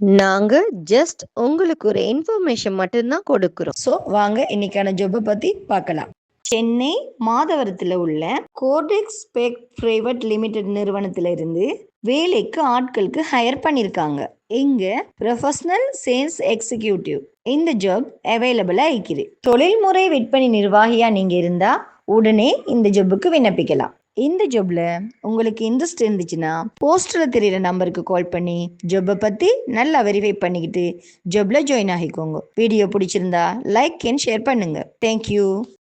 நாங்க ஜஸ்ட் உங்களுக்கு ஒரு இன்ஃபர்மேஷன் மட்டும்தான் கொடுக்குறோம். ஸோ வாங்க இன்னைக்கான ஜாப்பை பத்தி பார்க்கலாம். சென்னை மாதவரத்தில் உள்ள கோடெக்ஸ் பேக் பிரைவேட் லிமிடெட் நிறுவனத்துல இருந்து வேலைக்கு ஆட்களுக்கு ஹையர் பண்ணியிருக்காங்க இங்க ப்ரொஃபஷனல் சேல்ஸ் எக்ஸிக்யூட்டிவ் இந்த ஜாப் அவைலபிளாக இருக்குது. தொழில்முறை விற்பனை நிர்வாகியா நீங்க இருந்தா உடனே இந்த ஜாப்புக்கு விண்ணப்பிக்கலாம். இந்த ஜாப்ல உங்களுக்கு இன்ட்ரெஸ்ட் இருந்துச்சுன்னா போஸ்டர்ல தெரியற நம்பருக்கு கால் பண்ணி ஜாப்பை பத்தி நல்லா வெரிஃபை பண்ணிக்கிட்டு ஜாப்ல ஜாயின் ஆகிக்கோங்க. வீடியோ பிடிச்சிருந்தா லைக் அண்ட் ஷேர் பண்ணுங்க. Thank you